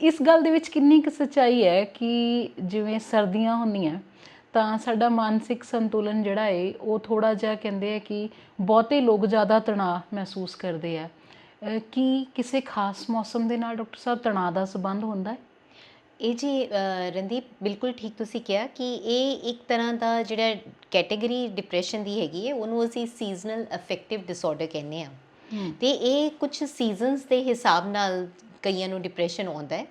ਇਸ ਗੱਲ ਦੇ ਵਿੱਚ ਕਿੰਨੀ ਕੁ ਸੱਚਾਈ ਹੈ ਕਿ ਜਿਵੇਂ ਸਰਦੀਆਂ ਹੁੰਦੀਆਂ ਤਾਂ ਸਾਡਾ ਮਾਨਸਿਕ ਸੰਤੁਲਨ ਜਿਹੜਾ ਹੈ ਉਹ ਥੋੜਾ ਜਿਹਾ ਕਹਿੰਦੇ ਆ ਕਿ ਬਹੁਤੇ ਲੋਕ ਜ਼ਿਆਦਾ ਤਣਾਅ ਮਹਿਸੂਸ ਕਰਦੇ ਆ। ਕੀ ਕਿਸੇ ਖਾਸ ਮੌਸਮ ਦੇ ਨਾਲ ਡਾਕਟਰ ਸਾਹਿਬ ਤਣਾਅ ਦਾ ਸੰਬੰਧ ਹੁੰਦਾ ਹੈ? ਇਹ ਜੀ ਰਣਦੀਪ ਬਿਲਕੁਲ ਠੀਕ ਤੁਸੀਂ ਕਿਹਾ ਕਿ ਇਹ ਇੱਕ ਤਰ੍ਹਾਂ ਦਾ ਜਿਹੜਾ ਕੈਟਾਗਰੀ ਡਿਪਰੈਸ਼ਨ ਦੀ ਹੈਗੀ ਹੈ ਉਹਨੂੰ ਅਸੀਂ ਸੀਜ਼ਨਲ ਅਫੈਕਟਿਵ ਡਿਸਆਰਡਰ ਕਹਿੰਦੇ ਆ ਤੇ ਇਹ ਕੁਝ ਸੀਜ਼ਨਸ ਦੇ ਹਿਸਾਬ ਨਾਲ ਕਈਆਂ ਨੂੰ ਡਿਪਰੈਸ਼ਨ ਆਉਂਦਾ ਹੈ।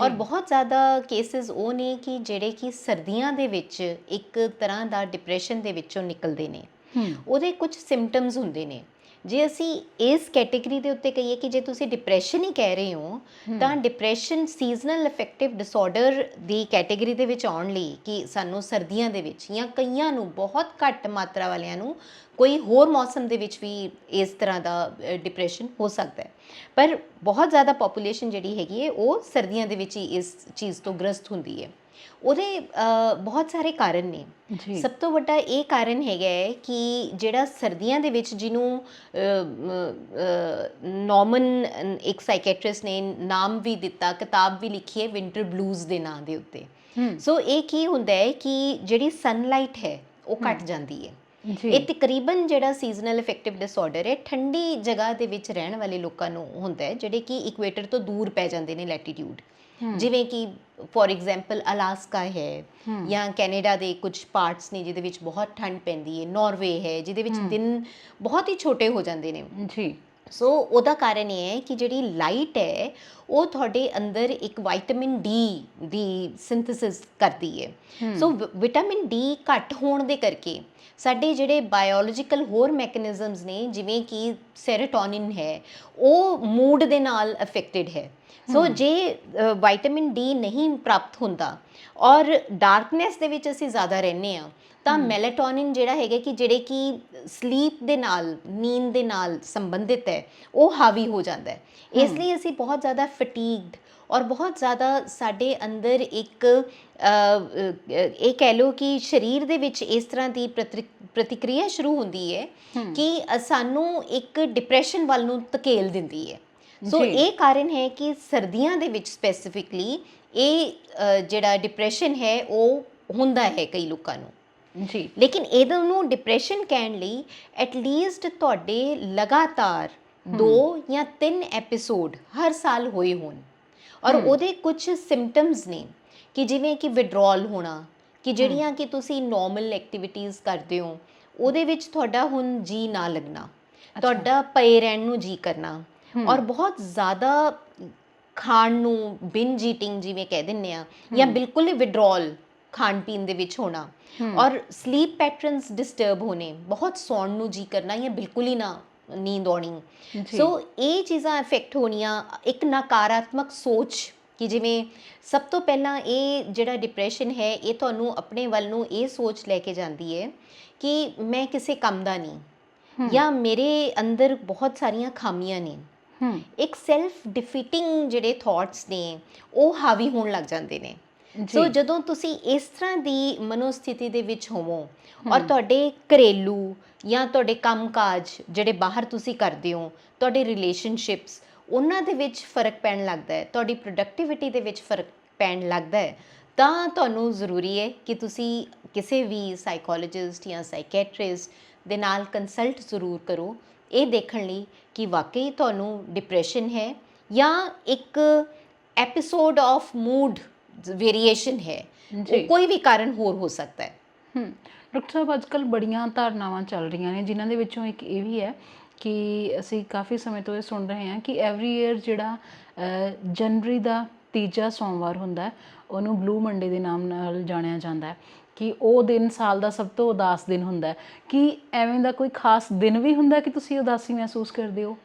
ਔਰ ਬਹੁਤ ਜ਼ਿਆਦਾ ਕੇਸਿਸ ਉਹ ਨੇ ਕਿ ਜਿਹੜੇ ਕਿ ਸਰਦੀਆਂ ਦੇ ਵਿੱਚ ਇੱਕ ਤਰ੍ਹਾਂ ਦਾ ਡਿਪਰੈਸ਼ਨ ਦੇ ਵਿੱਚੋਂ ਨਿਕਲਦੇ ਨੇ। ਉਹਦੇ ਕੁਝ ਸਿੰਪਟਮਸ ਹੁੰਦੇ ਨੇ। ਜੇ ਅਸੀਂ ਇਸ ਕੈਟਾਗਰੀ ਦੇ ਉੱਤੇ ਕਹੀਏ ਕਿ ਜੇ ਤੁਸੀਂ ਡਿਪਰੈਸ਼ਨ ਹੀ ਕਹਿ ਰਹੇ ਹੋ ਤਾਂ ਡਿਪਰੈਸ਼ਨ ਸੀਜ਼ਨਲ ਅਫੈਕਟਿਵ ਡਿਸਆਰਡਰ ਦੀ ਕੈਟਾਗਰੀ ਦੇ ਵਿੱਚ ਆਉਣ ਲਈ ਕਿ ਸਾਨੂੰ ਸਰਦੀਆਂ ਦੇ ਵਿੱਚ ਜਾਂ ਕਈਆਂ ਨੂੰ ਬਹੁਤ ਘੱਟ ਮਾਤਰਾ ਵਾਲਿਆਂ ਨੂੰ ਕੋਈ ਹੋਰ ਮੌਸਮ ਦੇ ਵਿੱਚ ਵੀ ਇਸ ਤਰ੍ਹਾਂ ਦਾ ਡਿਪਰੈਸ਼ਨ ਹੋ ਸਕਦਾ ਹੈ। ਪਰ ਬਹੁਤ ਜ਼ਿਆਦਾ ਪੋਪੂਲੇਸ਼ਨ ਜਿਹੜੀ ਹੈਗੀ ਹੈ ਉਹ ਸਰਦੀਆਂ ਦੇ ਵਿੱਚ ਹੀ ਇਸ ਚੀਜ਼ ਤੋਂ ਗ੍ਰਸਤ ਹੁੰਦੀ ਹੈ। ਉਹਦੇ ਬਹੁਤ ਸਾਰੇ ਕਾਰਨ ਨੇ। ਸਭ ਤੋਂ ਵੱਡਾ ਇਹ ਕਾਰਨ ਹੈਗਾ ਹੈ ਕਿ ਜਿਹੜਾ ਸਰਦੀਆਂ ਦੇ ਵਿੱਚ ਜਿਹਨੂੰ ਨੋਮਨ ਇੱਕ ਸਾਈਕੈਟ੍ਰਿਸਟ ਨੇ ਨਾਮ ਵੀ ਦਿੱਤਾ ਕਿਤਾਬ ਵੀ ਲਿਖੀ ਹੈ ਵਿੰਟਰ ਬਲੂਜ਼ ਦੇ ਨਾਂ ਦੇ ਉੱਤੇ। ਸੋ ਇਹ ਕੀ ਹੁੰਦਾ ਹੈ ਕਿ ਜਿਹੜੀ ਸਨਲਾਈਟ ਹੈ ਉਹ ਘਟ ਜਾਂਦੀ ਹੈ। ਇਹ ਤਕਰੀਬਨ ਜਿਹੜਾ ਸੀਜ਼ਨਲ ਇਫੈਕਟਿਵ ਡਿਸਆਰਡਰ ਹੈ ਠੰਡੀ ਜਗ੍ਹਾ ਦੇ ਵਿੱਚ ਰਹਿਣ ਵਾਲੇ ਲੋਕਾਂ ਨੂੰ ਹੁੰਦਾ ਹੈ ਜਿਹੜੇ ਕਿ ਇਕੁਏਟਰ ਤੋਂ ਦੂਰ ਪੈ ਜਾਂਦੇ ਨੇ ਲੈਟੀਟਿਊਡ ਜਿਵੇਂ ਕਿ ਫੋਰ ਐਗਜ਼ਾਮਪਲ ਅਲਾਸਕਾ ਹੈ ਜਾਂ ਕੈਨੇਡਾ ਦੇ ਕੁਝ ਪਾਰਟਸ ਨੇ ਜਿਹਦੇ ਵਿੱਚ ਬਹੁਤ ਠੰਡ ਪੈਂਦੀ ਹੈ ਨਾਰਵੇ ਹੈ ਜਿਹਦੇ ਵਿੱਚ ਦਿਨ ਬਹੁਤ ਹੀ ਛੋਟੇ ਹੋ ਜਾਂਦੇ ਨੇ। ਜੀ। ਸੋ ਉਹਦਾ ਕਾਰਨ ਇਹ ਹੈ ਕਿ ਜਿਹੜੀ ਲਾਈਟ ਹੈ ਉਹ ਤੁਹਾਡੇ ਅੰਦਰ ਇੱਕ ਵਿਟਾਮਿਨ ਡੀ ਦੀ ਸਿੰਥੇਸਿਸ ਕਰਦੀ ਹੈ। ਸੋ ਵਿਟਾਮਿਨ ਡੀ ਘੱਟ ਹੋਣ ਦੇ ਕਰਕੇ ਸਾਡੇ ਜਿਹੜੇ ਬਾਇਓਲੋਜੀਕਲ ਹੋਰ ਮੈਕੈਨਿਜ਼ਮਸ ਨੇ ਜਿਵੇਂ ਕਿ ਸੈਰੋਟੋਨਿਨ ਹੈ ਉਹ ਮੂਡ ਦੇ ਨਾਲ ਅਫੈਕਟਡ ਹੈ। ਸੋ ਜੇ ਵਿਟਾਮਿਨ ਡੀ ਨਹੀਂ ਪ੍ਰਾਪਤ ਹੁੰਦਾ ਔਰ ਡਾਰਕਨੈਸ ਦੇ ਵਿੱਚ ਅਸੀਂ ਜ਼ਿਆਦਾ ਰਹਿੰਦੇ ਆ ਤਾਂ ਮੈਲਾਟੋਨਿਨ ਜਿਹੜਾ ਹੈਗਾ ਕਿ ਜਿਹੜੇ ਕਿ ਸਲੀਪ ਦੇ ਨਾਲ ਨੀਂਦ ਦੇ ਨਾਲ ਸੰਬੰਧਿਤ ਹੈ ਉਹ ਹਾਵੀ ਹੋ ਜਾਂਦਾ ਹੈ। ਇਸ ਲਈ ਅਸੀਂ ਬਹੁਤ ਜ਼ਿਆਦਾ ਫਟੀਗਡ ਔਰ ਬਹੁਤ ਜ਼ਿਆਦਾ ਸਾਡੇ ਅੰਦਰ ਇੱਕ ਇਹ ਕਹਿ ਲਓ ਕਿ ਸਰੀਰ ਦੇ ਵਿੱਚ ਇਸ ਤਰ੍ਹਾਂ ਦੀ ਪ੍ਰਤਿ- ਪ੍ਰਤੀਕਿਰਿਆ ਸ਼ੁਰੂ ਹੁੰਦੀ ਹੈ ਕਿ ਸਾਨੂੰ ਇੱਕ ਡਿਪਰੈਸ਼ਨ ਵੱਲ ਨੂੰ ਧਕੇਲ ਦਿੰਦੀ ਹੈ। ਸੋ। ਇਹ ਕਾਰਨ ਹੈ ਕਿ ਸਰਦੀਆਂ ਦੇ ਵਿੱਚ ਸਪੈਸੀਫਿਕਲੀ ਇਹ ਜਿਹੜਾ ਡਿਪਰੈਸ਼ਨ ਹੈ ਉਹ ਹੁੰਦਾ ਹੈ ਕਈ ਲੋਕਾਂ ਨੂੰ। ਜੀ। ਲੇਕਿਨ ਇਹਦਾ ਨੂੰ ਡਿਪਰੈਸ਼ਨ ਕਹਿਣ ਲਈ ਐਟ ਲੀਸਟ ਤੁਹਾਡੇ ਲਗਾਤਾਰ ਦੋ ਜਾਂ ਤਿੰਨ ਐਪੀਸੋਡ ਹਰ ਸਾਲ ਹੋਏ ਹੋਣ। ਔਰ ਉਹਦੇ ਕੁਝ ਸਿੰਪਟਮਸ ਨੇ ਕਿ ਜਿਵੇਂ ਕਿ ਵਿਡਰਾਲ ਹੋਣਾ ਕਿ ਜਿਹੜੀਆਂ ਕਿ ਤੁਸੀਂ ਨਾਰਮਲ ਐਕਟੀਵਿਟੀਜ਼ ਕਰਦੇ ਹੋ ਉਹਦੇ ਵਿੱਚ ਤੁਹਾਡਾ ਹੁਣ ਜੀ ਨਾ ਲੱਗਣਾ। ਤੁਹਾਡਾ ਪਏ ਰਹਿਣ ਨੂੰ ਜੀ ਕਰਨਾ। ਔਰ ਬਹੁਤ ਜ਼ਿਆਦਾ ਖਾਣ ਨੂੰ ਬਿੰਜ ਈਟਿੰਗ ਜਿਵੇਂ ਕਹਿ ਦਿੰਨੇ ਆ ਜਾਂ ਬਿਲਕੁਲ ਹੀ ਵਿਡਰਾਲ ਖਾਣ ਪੀਣ ਦੇ ਵਿੱਚ ਹੋਣਾ। ਔਰ ਸਲੀਪ ਪੈਟਰਨਸ ਡਿਸਟਰਬ ਹੋਣੇ ਬਹੁਤ ਸੌਣ ਨੂੰ ਜੀ ਕਰਨਾ ਜਾਂ ਬਿਲਕੁਲ ਹੀ ਨਾ ਨੀਂਦ ਆਉਣੀ। ਸੋ ਇਹ ਚੀਜ਼ਾਂ ਇਫੈਕਟ ਹੋਣੀਆਂ ਇੱਕ ਨਕਾਰਾਤਮਕ ਸੋਚ ਕਿ ਜਿਵੇਂ ਸਭ ਤੋਂ ਪਹਿਲਾਂ ਇਹ ਜਿਹੜਾ ਡਿਪਰੈਸ਼ਨ ਹੈ ਇਹ ਤੁਹਾਨੂੰ ਆਪਣੇ ਵੱਲ ਨੂੰ ਇਹ ਸੋਚ ਲੈ ਕੇ ਜਾਂਦੀ ਹੈ ਕਿ ਮੈਂ ਕਿਸੇ ਕੰਮ ਦਾ ਨਹੀਂ ਜਾਂ ਮੇਰੇ ਅੰਦਰ ਬਹੁਤ ਸਾਰੀਆਂ ਖਾਮੀਆਂ ਨੇ। ਇੱਕ ਸੈਲਫ ਡਿਫੀਟਿੰਗ ਜਿਹੜੇ ਥਾਟਸ ਨੇ ਉਹ ਹਾਵੀ ਹੋਣ ਲੱਗ ਜਾਂਦੇ ਨੇ। ਸੋ ਜਦੋਂ ਤੁਸੀਂ ਇਸ ਤਰ੍ਹਾਂ ਦੀ ਮਨੋਸਥਿਤੀ ਦੇ ਵਿੱਚ ਹੋਵੋ ਔਰ ਤੁਹਾਡੇ ਘਰੇਲੂ ਜਾਂ ਤੁਹਾਡੇ ਕੰਮਕਾਜ ਜਿਹੜੇ ਬਾਹਰ ਤੁਸੀਂ ਕਰਦੇ ਹੋ ਤੁਹਾਡੇ ਰਿਲੇਸ਼ਨਸ਼ਿਪਸ ਉਹਨਾਂ ਦੇ ਵਿੱਚ ਫ਼ਰਕ ਪੈਣ ਲੱਗਦਾ ਹੈ ਤੁਹਾਡੀ ਪ੍ਰੋਡਕਟਿਵਿਟੀ ਦੇ ਵਿੱਚ ਫ਼ਰਕ ਪੈਣ ਲੱਗਦਾ ਹੈ ਤਾਂ ਤੁਹਾਨੂੰ ਜ਼ਰੂਰੀ ਹੈ ਕਿ ਤੁਸੀਂ ਕਿਸੇ ਵੀ ਸਾਈਕੋਲੋਜਿਸਟ ਜਾਂ ਸਾਈਕੈਟ੍ਰਿਸਟ ਦੇ ਨਾਲ ਕੰਸਲਟ ਜ਼ਰੂਰ ਕਰੋ ਇਹ ਦੇਖਣ ਲਈ ਕਿ ਵਾਕਈ ਤੁਹਾਨੂੰ ਡਿਪਰੈਸ਼ਨ ਹੈ ਜਾਂ ਇੱਕ ਐਪੀਸੋਡ ਆਫ ਮੂਡ ਵੇਰੀਏਸ਼ਨ ਹੈ। ਉਹ ਕੋਈ ਵੀ ਕਾਰਨ ਹੋਰ ਹੋ ਸਕਦਾ ਹੈ ਹਮ ਡਾਕਟਰ ਸਾਹਿਬ ਅੱਜਕੱਲ ਬੜੀਆਂ ਧਾਰਨਾਵਾਂ ਚੱਲ ਰਹੀਆਂ ਨੇ ਜਿਨ੍ਹਾਂ ਦੇ ਵਿੱਚੋਂ ਇੱਕ ਇਹ ਵੀ ਹੈ ਕਿ ਅਸੀਂ ਕਾਫੀ ਸਮੇਂ ਤੋਂ ਇਹ ਸੁਣ ਰਹੇ ਹਾਂ ਕਿ ਐਵਰੀ ਈਅਰ ਜਿਹੜਾ ਜਨਵਰੀ ਦਾ ਤੀਜਾ ਸੋਮਵਾਰ ਹੁੰਦਾ ਉਹਨੂੰ ਬਲੂ ਮੰਡੇ ਦੇ ਨਾਮ ਨਾਲ ਜਾਣਿਆ ਜਾਂਦਾ ਹੈ ਕਿ ਉਹ ਦਿਨ ਸਾਲ ਦਾ ਸਭ ਤੋਂ ਉਦਾਸ ਦਿਨ ਹੁੰਦਾ ਕਿ ਐਵੇਂ ਦਾ ਕੋਈ ਖਾਸ ਦਿਨ ਵੀ ਹੁੰਦਾ ਕਿ ਤੁਸੀਂ ਉਦਾਸੀ ਮਹਿਸੂਸ ਕਰਦੇ ਹੋ?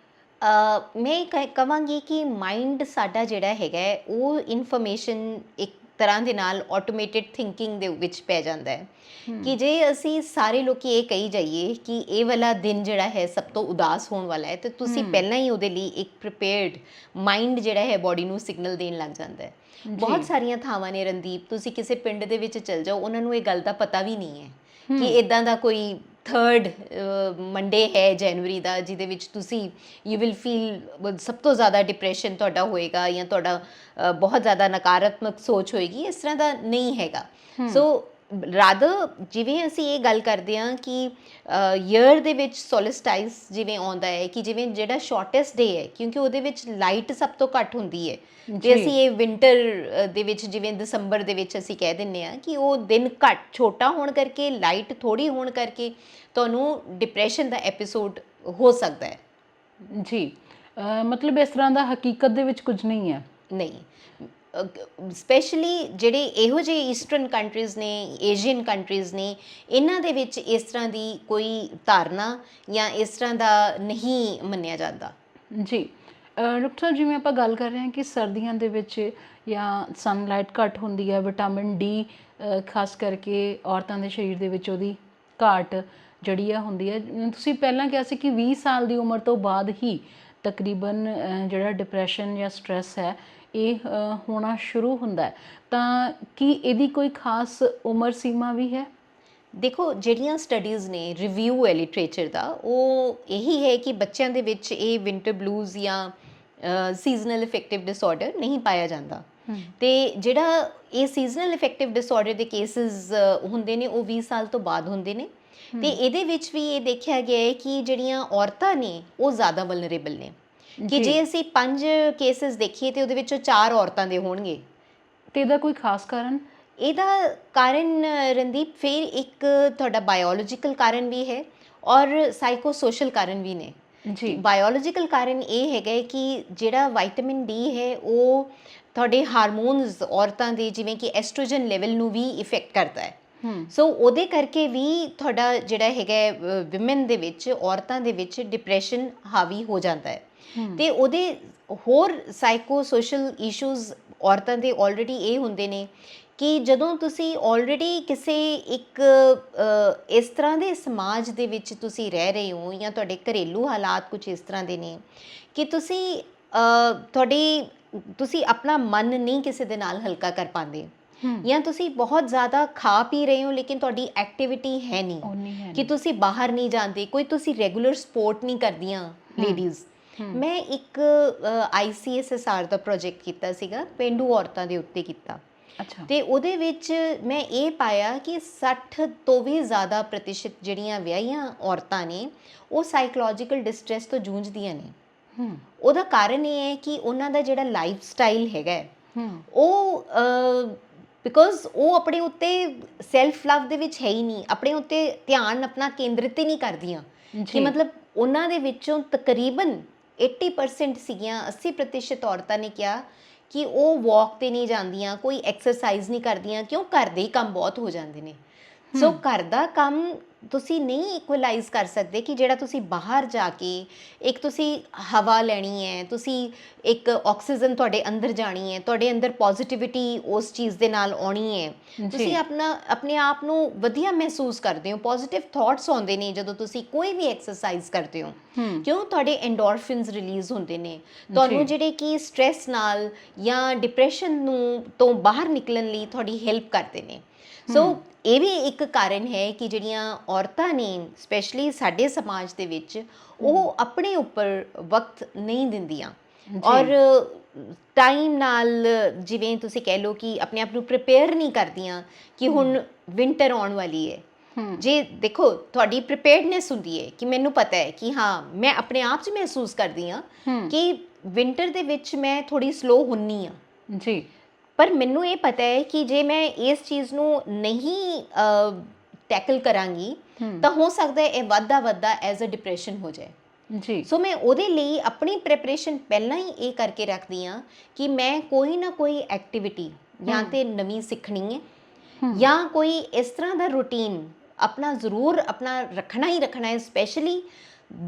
ਅ, ਮੈਂ ਕਹਿ- ਕਵਾਂਗੀ ਕਿ ਮਾਈਂਡ ਸਾਡਾ ਜਿਹੜਾ ਹੈਗਾ ਉਹ ਇਨਫੋਰਮੇਸ਼ਨ ਇੱਕ ਤਰ੍ਹਾਂ ਦੇ ਨਾਲ ਆਟੋਮੇਟਿਡ ਥਿੰਕਿੰਗ ਦੇ ਵਿੱਚ ਪੈ ਜਾਂਦਾ ਹੈ। ਕਿ ਜੇ ਅਸੀਂ ਸਾਰੇ ਲੋਕੀ ਇਹ ਕਹੀ ਜਾਈਏ ਕਿ ਇਹ ਵਾਲਾ ਦਿਨ ਜਿਹੜਾ ਹੈ ਸਭ ਤੋਂ ਉਦਾਸ ਹੋਣ ਵਾਲਾ ਹੈ ਤੇ ਤੁਸੀਂ ਪਹਿਲਾਂ ਹੀ ਉਹਦੇ ਲਈ ਇੱਕ ਪ੍ਰੀਪੇਅਰਡ ਮਾਈਂਡ ਜਿਹੜਾ ਹੈ ਬਾਡੀ ਨੂੰ ਸਿਗਨਲ ਦੇਣ ਲੱਗ ਜਾਂਦਾ ਹੈ। ਬਹੁਤ ਸਾਰੀਆਂ ਥਾਵਾਂ ਨੇ ਰਣਦੀਪ ਤੁਸੀਂ ਕਿਸੇ ਪਿੰਡ ਦੇ ਵਿੱਚ ਚਲ ਜਾਓ ਉਹਨਾਂ ਨੂੰ ਇਹ ਗੱਲ ਦਾ ਪਤਾ ਵੀ ਨਹੀਂ ਹੈ ਕਿ ਇਦਾਂ ਦਾ ਕੋਈ 3rd ਮੰਡੇ ਹੈ ਜਨਵਰੀ ਦਾ ਜਿਹਦੇ ਵਿੱਚ ਤੁਸੀਂ ਯੂ ਵਿਲ ਫੀਲ ਸਭ ਤੋਂ ਜ਼ਿਆਦਾ ਡਿਪਰੈਸ਼ਨ ਤੁਹਾਡਾ ਹੋਏਗਾ ਜਾਂ ਤੁਹਾਡਾ ਬਹੁਤ ਜ਼ਿਆਦਾ ਨਕਾਰਾਤਮਕ ਸੋਚ ਹੋਏਗੀ ਇਸ ਤਰ੍ਹਾਂ ਦਾ ਨਹੀਂ ਹੈਗਾ। ਸੋ ਰਾਦਰ ਜਿਵੇਂ ਅਸੀਂ ਇਹ ਗੱਲ ਕਰਦੇ ਹਾਂ ਕਿ ਈਅਰ ਦੇ ਵਿੱਚ ਸੋਲਿਸਟਾਈਸ ਜਿਵੇਂ ਆਉਂਦਾ ਹੈ ਕਿ ਜਿਵੇਂ ਜਿਹੜਾ ਸ਼ਾਰਟੈਸਟ ਡੇ ਹੈ ਕਿਉਂਕਿ ਉਹਦੇ ਵਿੱਚ ਲਾਈਟ ਸਭ ਤੋਂ ਘੱਟ ਹੁੰਦੀ ਹੈ। ਤੇ ਜੀ। ਅਸੀਂ ਇਹ ਵਿੰਟਰ ਦੇ ਵਿੱਚ ਜਿਵੇਂ ਦਸੰਬਰ ਦੇ ਵਿੱਚ ਅਸੀਂ ਕਹਿ ਦਿੰਨੇ ਆ ਕਿ ਉਹ ਦਿਨ ਘੱਟ ਛੋਟਾ ਹੋਣ ਕਰਕੇ ਲਾਈਟ ਥੋੜੀ ਹੋਣ ਕਰਕੇ ਤੁਹਾਨੂੰ ਡਿਪਰੈਸ਼ਨ ਦਾ ਐਪੀਸੋਡ ਹੋ ਸਕਦਾ ਹੈ। ਜੀ। ਮਤਲਬ ਇਸ ਤਰ੍ਹਾਂ ਦਾ ਹਕੀਕਤ ਦੇ ਵਿੱਚ ਕੁਝ ਨਹੀਂ ਹੈ। ਨਹੀਂ। ਸਪੈਸ਼ਲੀ ਜਿਹੜੇ ਇਹੋ ਜਿਹੇ ਈਸਟਰਨ ਕੰਟਰੀਜ਼ ਨੇ ਏਸ਼ੀਅਨ ਕੰਟਰੀਜ਼ ਨੇ, ਇਹਨਾਂ ਦੇ ਵਿੱਚ ਇਸ ਤਰ੍ਹਾਂ ਦੀ ਕੋਈ ਧਾਰਨਾ ਜਾਂ ਇਸ ਤਰ੍ਹਾਂ ਦਾ ਨਹੀਂ ਮੰਨਿਆ ਜਾਂਦਾ। ਜੀ। ਡਾਕਟਰ ਸਾਹਿਬ, ਜਿਵੇਂ ਆਪਾਂ ਗੱਲ ਕਰ ਰਹੇ ਹਾਂ ਕਿ ਸਰਦੀਆਂ ਦੇ ਵਿੱਚ ਜਾਂ ਸਨਲਾਈਟ ਘੱਟ ਹੁੰਦੀ ਹੈ ਵਿਟਾਮਿਨ ਡੀ ਖਾਸ ਕਰਕੇ ਔਰਤਾਂ ਦੇ ਸਰੀਰ ਦੇ ਵਿੱਚ ਉਹਦੀ ਘਾਟ ਜਿਹੜੀ ਆ ਹੁੰਦੀ ਹੈ। ਤੁਸੀਂ ਪਹਿਲਾਂ ਕਿਹਾ ਸੀ ਕਿ 20 ਸਾਲ ਦੀ ਉਮਰ ਤੋਂ ਬਾਅਦ ਹੀ ਤਕਰੀਬਨ ਜਿਹੜਾ ਡਿਪਰੈਸ਼ਨ ਜਾਂ ਸਟ੍ਰੈਸ ਹੈ ਇਹ ਹੋਣਾ ਸ਼ੁਰੂ ਹੁੰਦਾ ਤਾਂ ਕੀ ਇਹਦੀ ਕੋਈ ਖਾਸ ਉਮਰ ਸੀਮਾ ਵੀ ਹੈ? ਦੇਖੋ ਜਿਹੜੀਆਂ ਸਟੱਡੀਜ਼ ਨੇ ਰਿਵਿਊ ਹੈ ਲਿਟਰੇਚਰ ਦਾ ਉਹ ਇਹੀ ਹੈ ਕਿ ਬੱਚਿਆਂ ਦੇ ਵਿੱਚ ਇਹ ਵਿੰਟਰ ਬਲੂਜ਼ ਜਾਂ ਸੀਜ਼ਨਲ ਇਫੈਕਟਿਵ ਡਿਸਆਰਡਰ ਨਹੀਂ ਪਾਇਆ ਜਾਂਦਾ। ਤੇ ਜਿਹੜਾ ਇਹ ਸੀਜ਼ਨਲ ਇਫੈਕਟਿਵ ਡਿਸਆਰਡਰ ਦੇ ਕੇਸਿਸ ਹੁੰਦੇ ਨੇ ਉਹ 20 ਸਾਲ ਤੋਂ ਬਾਅਦ ਹੁੰਦੇ ਨੇ। ਤੇ ਇਹਦੇ ਵਿੱਚ ਵੀ ਇਹ ਦੇਖਿਆ ਗਿਆ ਹੈ ਕਿ ਜਿਹੜੀਆਂ ਔਰਤਾਂ ਨੇ ਉਹ ਜ਼ਿਆਦਾ ਵਲਨਰੇਬਲ ਨੇ। ਕਿ ਜੀ। ਅਸੀਂ ਪੰਜ ਕੇਸਿਸ ਦੇਖੀਏ ਤੇ ਉਹਦੇ ਵਿੱਚੋਂ ਚਾਰ ਔਰਤਾਂ ਦੇ ਹੋਣਗੇ। ਤੇ ਇਹਦਾ ਕੋਈ ਖਾਸ ਕਾਰਨ? ਇਹਦਾ ਕਾਰਨ ਰਣਦੀਪ ਫਿਰ ਇੱਕ ਤੁਹਾਡਾ ਬਾਇਓਲੋਜੀਕਲ ਕਾਰਨ ਵੀ ਹੈ ਔਰ ਸਾਈਕੋ ਸੋਸ਼ਲ ਕਾਰਨ ਵੀ ਨੇ। ਜੀ। ਬਾਇਓਲੋਜੀਕਲ ਕਾਰਨ ਇਹ ਹੈਗਾ ਕਿ ਜਿਹੜਾ ਵਿਟਾਮਿਨ ਡੀ ਹੈ ਉਹ ਤੁਹਾਡੇ ਹਾਰਮੋਨਸ ਔਰਤਾਂ ਦੇ ਜਿਵੇਂ ਕਿ ਐਸਟ੍ਰੋਜਨ ਲੈਵਲ ਨੂੰ ਵੀ ਇਫੈਕਟ ਕਰਦਾ ਹੈ। ਹੂੰ। ਸੋ ਉਹਦੇ ਕਰਕੇ ਵੀ ਤੁਹਾਡਾ ਜਿਹੜਾ ਹੈਗਾ ਵਿਮਨ ਦੇ ਵਿੱਚ ਔਰਤਾਂ ਦੇ ਵਿੱਚ ਡਿਪਰੈਸ਼ਨ ਹਾਵੀ ਹੋ ਜਾਂਦਾ ਹੈ। ਤੇ ਉਹਦੇ ਹੋਰ ਸਾਈਕੋ ਸੋਸ਼ਲ ਇਸ਼ੂਜ਼ ਔਰਤਾਂ ਦੇ ਆਲਰੇਡੀ ਇਹ ਹੁੰਦੇ ਨੇ ਕਿ ਜਦੋਂ ਤੁਸੀਂ ਆਲਰੇਡੀ ਕਿਸੇ ਇੱਕ ਇਸ ਤਰ੍ਹਾਂ ਦੇ ਸਮਾਜ ਦੇ ਵਿੱਚ ਤੁਸੀਂ ਰਹਿ ਰਹੇ ਹੋ ਜਾਂ ਤੁਹਾਡੇ ਘਰੇਲੂ ਹਾਲਾਤ ਕੁਝ ਇਸ ਤਰ੍ਹਾਂ ਦੇ ਨੇ ਕਿ ਤੁਸੀਂ ਤੁਹਾਡੀ ਤੁਸੀਂ ਆਪਣਾ ਮਨ ਨਹੀਂ ਕਿਸੇ ਦੇ ਨਾਲ ਹਲਕਾ ਕਰ ਪਾਉਂਦੇ ਜਾਂ ਤੁਸੀਂ ਬਹੁਤ ਜ਼ਿਆਦਾ ਖਾ ਪੀ ਰਹੇ ਹੋ ਲੇਕਿਨ ਤੁਹਾਡੀ ਐਕਟੀਵਿਟੀ ਹੈ ਨਹੀਂ ਕਿ ਤੁਸੀਂ ਬਾਹਰ ਨਹੀਂ ਜਾਂਦੇ ਕੋਈ ਤੁਸੀਂ ਰੈਗੂਲਰ ਸਪੋਰਟ ਨਹੀਂ ਕਰਦੀਆਂ ਲੇਡੀਜ਼ ਮੈਂ ਇੱਕ ਆਈਸੀਐਸਐਸਆਰ ਦਾ ਪ੍ਰੋਜੈਕਟ ਕੀਤਾ ਸੀਗਾ ਪਿੰਡੂ ਔਰਤਾਂ ਦੇ ਉੱਤੇ ਕੀਤਾ। ਅੱਛਾ। ਤੇ ਉਹਦੇ ਵਿੱਚ ਮੈਂ ਇਹ ਪਾਇਆ ਕਿ 60 ਤੋਂ ਵੀ ਜ਼ਿਆਦਾ ਪ੍ਰਤੀਸ਼ਤ ਜਿਹੜੀਆਂ ਵਿਆਹੀਆਂ ਔਰਤਾਂ ਨੇ ਉਹ ਸਾਈਕੋਲੋਜੀਕਲ ਡਿਸਟ੍ਰੈਸ ਤੋਂ ਜੂਝਦੀਆਂ ਨੇ। ਹੂੰ। ਉਹਦਾ ਕਾਰਨ ਇਹ ਹੈ ਕਿ ਉਹਨਾਂ ਦਾ ਜਿਹੜਾ ਲਾਈਫ ਸਟਾਈਲ ਹੈਗਾ ਉਹ ਬਿਕੋਜ਼ ਉਹ ਆਪਣੇ ਉੱਤੇ ਸੈਲਫ ਲਵ ਦੇ ਵਿੱਚ ਹੈ ਹੀ ਨਹੀਂ ਆਪਣੇ ਉੱਤੇ ਧਿਆਨ ਆਪਣਾ ਕੇਂਦਰਿਤ ਹੀ ਨਹੀਂ ਕਰਦੀਆਂ। ਕਿ। ਮਤਲਬ ਉਹਨਾਂ ਦੇ ਵਿੱਚੋਂ ਤਕਰੀਬਨ 80% ਸੀਗੀਆਂ 80% ਔਰਤਾਂ ਨੇ ਕਿਹਾ ਕਿ ਉਹ ਵਾਕ ਤੇ ਨਹੀਂ ਜਾਂਦੀਆਂ, ਕੋਈ ਐਕਸਰਸਾਈਜ਼ ਨਹੀਂ ਕਰਦੀਆਂ, ਕਿਉਂ? ਘਰ ਦੇ ਹੀ ਕੰਮ ਬਹੁਤ ਹੋ ਜਾਂਦੇ ਨੇ। ਸੋ ਘਰ ਦਾ ਕੰਮ ਤੁਸੀਂ ਨਹੀਂ ਇਕੁਅਲਾਈਜ਼ ਕਰ ਸਕਦੇ ਕਿ ਜਿਹੜਾ ਤੁਸੀਂ ਬਾਹਰ ਜਾ ਕੇ ਇੱਕ ਤੁਸੀਂ ਹਵਾ ਲੈਣੀ ਹੈ ਤੁਸੀਂ ਇੱਕ ਆਕਸੀਜਨ ਤੁਹਾਡੇ ਅੰਦਰ ਜਾਣੀ ਹੈ ਤੁਹਾਡੇ ਅੰਦਰ ਪੋਜ਼ਿਟਿਵਿਟੀ ਉਸ ਚੀਜ਼ ਦੇ ਨਾਲ ਆਉਣੀ ਹੈ। ਤੁਸੀਂ ਆਪਣਾ ਆਪਣੇ ਆਪ ਨੂੰ ਵਧੀਆ ਮਹਿਸੂਸ ਕਰਦੇ ਹੋ ਪੋਜ਼ਿਟਿਵ ਥਾਟਸ ਆਉਂਦੇ ਨੇ ਜਦੋਂ ਤੁਸੀਂ ਕੋਈ ਵੀ ਐਕਸਰਸਾਈਜ਼ ਕਰਦੇ ਹੋ। ਕਿਉਂ? ਤੁਹਾਡੇ ਐਂਡੋਰਫਿਨਸ ਰਿਲੀਜ਼ ਹੁੰਦੇ ਨੇ। ਤੁਹਾਨੂੰ। ਜਿਹੜੇ ਕਿ ਸਟ्रेस ਨਾਲ ਜਾਂ ਡਿਪਰੈਸ਼ਨ ਨੂੰ ਤੋਂ ਬਾਹਰ ਨਿਕਲਣ ਲਈ ਤੁਹਾਡੀ ਹੈਲਪ ਕਰਦੇ ਨੇ। ਸੋ ਇਹ ਵੀ ਇੱਕ ਕਾਰਨ ਹੈ ਕਿ ਜਿਹੜੀਆਂ ਔਰਤਾਂ ਨੇ ਸਪੈਸ਼ਲੀ ਸਾਡੇ ਸਮਾਜ ਦੇ ਵਿੱਚ ਉਹ ਆਪਣੇ ਉੱਪਰ ਵਕਤ ਨਹੀਂ ਦਿੰਦੀਆਂ। ਔਰ ਟਾਈਮ ਨਾਲ ਜਿਵੇਂ ਤੁਸੀਂ ਕਹਿ ਲਓ ਕਿ ਆਪਣੇ ਆਪ ਨੂੰ ਪ੍ਰਿਪੇਅਰ ਨਹੀਂ ਕਰਦੀਆਂ ਕਿ ਹੁਣ ਵਿంటర్ ਆਉਣ ਵਾਲੀ ਹੈ। ਜੇ ਦੇਖੋ ਤੁਹਾਡੀ ਪ੍ਰੀਪੇਅਰਡਨੈਸ ਹੁੰਦੀ ਹੈ ਕਿ ਮੈਨੂੰ ਪਤਾ ਹੈ ਕਿ ਹਾਂ ਮੈਂ ਆਪਣੇ ਆਪ 'ਚ ਮਹਿਸੂਸ ਕਰਦੀ ਹਾਂ ਕਿ ਵਿంటర్ ਦੇ ਵਿੱਚ ਮੈਂ ਥੋੜੀ ਸਲੋ ਹੁੰਨੀ ਆ ਜੀ। ਪਰ ਮੈਨੂੰ ਇਹ ਪਤਾ ਹੈ ਕਿ ਜੇ ਮੈਂ ਇਸ ਚੀਜ਼ ਨੂੰ ਨਹੀਂ ਟੈਕਲ ਕਰਾਂਗੀ ਤਾਂ ਹੋ ਸਕਦਾ ਹੈ ਇਹ ਵੱਧਦਾ ਵੱਧਦਾ ਐਜ਼ ਅ ਡਿਪਰੈਸ਼ਨ ਹੋ ਜਾਏ। ਜੀ। ਸੋ ਮੈਂ ਉਹਦੇ ਲਈ ਆਪਣੀ ਪ੍ਰੈਪਰੇਸ਼ਨ ਪਹਿਲਾਂ ਹੀ ਇਹ ਕਰਕੇ ਰੱਖਦੀ ਆ ਕਿ ਮੈਂ ਕੋਈ ਨਾ ਕੋਈ ਐਕਟੀਵਿਟੀ ਜਾਂ ਤੇ ਨਵੀਂ ਸਿੱਖਣੀ ਹੈ ਜਾਂ ਕੋਈ ਇਸ ਤਰ੍ਹਾਂ ਦਾ ਰੂਟੀਨ ਆਪਣਾ ਜ਼ਰੂਰ ਆਪਣਾ ਰੱਖਣਾ ਹੀ ਰੱਖਣਾ ਹੈ ਸਪੈਸ਼ਲੀ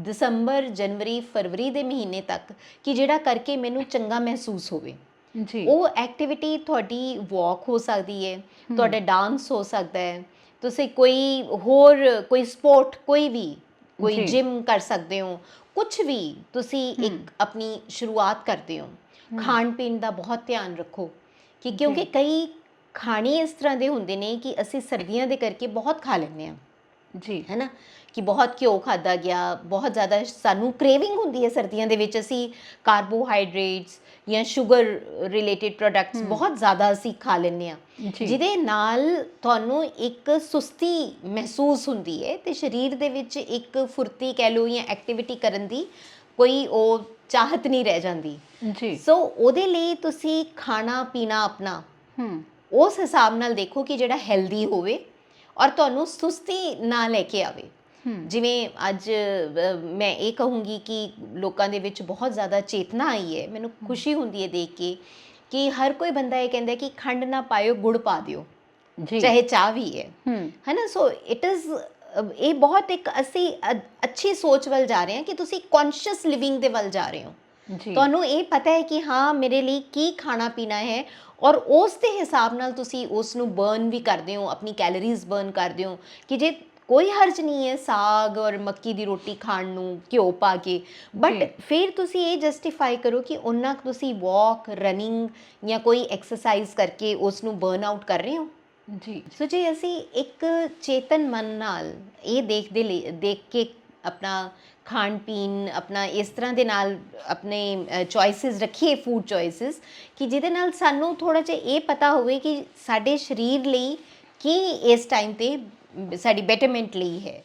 ਦਸੰਬਰ ਜਨਵਰੀ ਫਰਵਰੀ ਦੇ ਮਹੀਨੇ ਤੱਕ ਕਿ ਜਿਹੜਾ ਕਰਕੇ ਮੈਨੂੰ ਚੰਗਾ ਮਹਿਸੂਸ ਹੋਵੇ। ਜੀ। ਉਹ ਐਕਟੀਵਿਟੀ ਤੁਹਾਡੀ ਵਾਕ ਹੋ ਸਕਦੀ ਹੈ। ਤੁਹਾਡਾ ਡਾਂਸ ਹੋ ਸਕਦਾ ਹੈ ਤੁਸੀਂ ਕੋਈ ਹੋਰ ਕੋਈ ਸਪੋਰਟ ਕੋਈ ਵੀ ਕੋਈ। ਜਿਮ ਕਰ ਸਕਦੇ ਹੋ ਕੁਝ ਵੀ ਤੁਸੀਂ ਇੱਕ ਆਪਣੀ ਸ਼ੁਰੂਆਤ ਕਰਦੇ ਹੋ। ਖਾਣ ਪੀਣ ਦਾ ਬਹੁਤ ਧਿਆਨ ਰੱਖੋ ਕਿ ਕਿਉਂਕਿ ਕਈ ਖਾਣੇ ਇਸ ਤਰ੍ਹਾਂ ਦੇ ਹੁੰਦੇ ਨੇ ਕਿ ਅਸੀਂ ਸਰਦੀਆਂ ਦੇ ਕਰਕੇ ਬਹੁਤ ਖਾ ਲੈਂਦੇ ਹਾਂ। ਜੀ। ਹੈ ਨਾ ਕਿ ਬਹੁਤ ਘਿਓ ਖਾਦਾ ਗਿਆ ਬਹੁਤ ਜ਼ਿਆਦਾ ਸਾਨੂੰ ਕ੍ਰੇਵਿੰਗ ਹੁੰਦੀ ਹੈ ਸਰਦੀਆਂ ਦੇ ਵਿੱਚ। ਅਸੀਂ ਕਾਰਬੋਹਾਈਡਰੇਟਸ ਜਾਂ ਸ਼ੂਗਰ ਰਿਲੇਟਡ ਪ੍ਰੋਡਕਟਸ ਬਹੁਤ ਜ਼ਿਆਦਾ ਅਸੀਂ ਖਾ ਲੈਂਦੇ ਆ। ਜਿਹਦੇ ਨਾਲ ਤੁਹਾਨੂੰ ਇੱਕ ਸੁਸਤੀ ਮਹਿਸੂਸ ਹੁੰਦੀ ਹੈ ਤੇ ਸਰੀਰ ਦੇ ਵਿੱਚ ਇੱਕ ਫੁਰਤੀ ਕਹਿ ਲਓ ਜਾਂ ਐਕਟੀਵਿਟੀ ਕਰਨ ਦੀ ਕੋਈ ਉਹ ਚਾਹਤ ਨਹੀਂ ਰਹਿ ਜਾਂਦੀ। ਜੀ। ਸੋ ਉਹਦੇ ਲਈ ਤੁਸੀਂ ਖਾਣਾ ਪੀਣਾ ਆਪਣਾ ਹੂੰ। ਉਸ ਹਿਸਾਬ ਨਾਲ ਦੇਖੋ ਕਿ ਜਿਹੜਾ ਹੈਲਦੀ ਹੋਵੇ ਔਰ ਤੁਹਾਨੂੰ ਸੁਸਤੀ ਨਾ ਲੈ ਕੇ ਆਵੇ। ਜਿਵੇਂ ਅੱਜ ਮੈਂ ਇਹ ਕਹੂੰਗੀ ਕਿ ਲੋਕਾਂ ਦੇ ਵਿੱਚ ਬਹੁਤ ਜ਼ਿਆਦਾ ਚੇਤਨਾ ਆਈ ਹੈ। ਮੈਨੂੰ ਖੁਸ਼ੀ ਹੁੰਦੀ ਹੈ ਦੇਖ ਕੇ ਕਿ ਹਰ ਕੋਈ ਬੰਦਾ ਇਹ ਕਹਿੰਦਾ ਕਿ ਖੰਡ ਨਾ ਪਾਇਓ ਗੁੜ ਪਾ ਦਿਓ। ਜੀ। ਚਾਹੇ ਚਾਹ ਵੀ ਹੈ। ਹੂੰ। ਹੈ ਨਾ ਸੋ ਇਟ ਇਜ਼ ਇਹ ਬਹੁਤ ਇੱਕ ਅਸੀਂ ਅੱਛੀ ਸੋਚ ਵੱਲ ਜਾ ਰਹੇ ਹਾਂ ਕਿ ਤੁਸੀਂ ਕੌਨਸ਼ੀਅਸ ਲਿਵਿੰਗ ਦੇ ਵੱਲ ਜਾ ਰਹੇ ਹੋ। ਤੁਹਾਨੂੰ ਇਹ ਪਤਾ ਹੈ ਕਿ ਹਾਂ ਮੇਰੇ ਲਈ ਕੀ ਖਾਣਾ ਪੀਣਾ ਹੈ ਔਰ ਉਸ ਦੇ ਹਿਸਾਬ ਨਾਲ ਤੁਸੀਂ ਉਸ ਨੂੰ ਬਰਨ ਵੀ ਕਰਦੇ ਹੋ ਆਪਣੀ ਕੈਲੋਰੀਜ਼ ਬਰਨ ਕਰਦੇ ਹੋ ਕਿ ਜੇ ਕੋਈ ਹਰਜ ਨਹੀਂ ਹੈ ਸਾਗ ਔਰ ਮੱਕੀ ਦੀ ਰੋਟੀ ਖਾਣ ਨੂੰ ਘਿਓ ਪਾ ਕੇ। ਬਟ ਫਿਰ ਤੁਸੀਂ ਇਹ ਜਸਟੀਫਾਈ ਕਰੋ ਕਿ ਉਹਨਾਂ ਕੁ ਤੁਸੀਂ ਵਾਕ ਰਨਿੰਗ ਜਾਂ ਕੋਈ ਐਕਸਰਸਾਈਜ਼ ਕਰਕੇ ਉਸ ਨੂੰ ਬਰਨ ਆਊਟ ਕਰ ਰਹੇ ਹੋ। ਜੀ। ਸੋ ਜੇ ਅਸੀਂ ਇੱਕ ਚੇਤਨ ਮਨ ਨਾਲ ਇਹ ਦੇਖਦੇ ਦੇਖ ਕੇ ਆਪਣਾ ਖਾਣ ਪੀਣ, ਆਪਣਾ ਇਸ ਤਰ੍ਹਾਂ ਦੇ ਨਾਲ ਆਪਣੇ ਚੋਇਸਸ ਰੱਖੀਏ ਫੂਡ ਚੋਇਸਸ ਕਿ ਜਿਹਦੇ ਨਾਲ ਸਾਨੂੰ ਥੋੜਾ ਜਿਹਾ ਇਹ ਪਤਾ ਹੋਵੇ ਕਿ ਸਾਡੇ ਸਰੀਰ ਲਈ ਕੀ ਇਸ ਟਾਈਮ ਤੇ ਸਾਡੀ ਬੈਟਰਮੈਂਟ ਲਈ ਹੈ।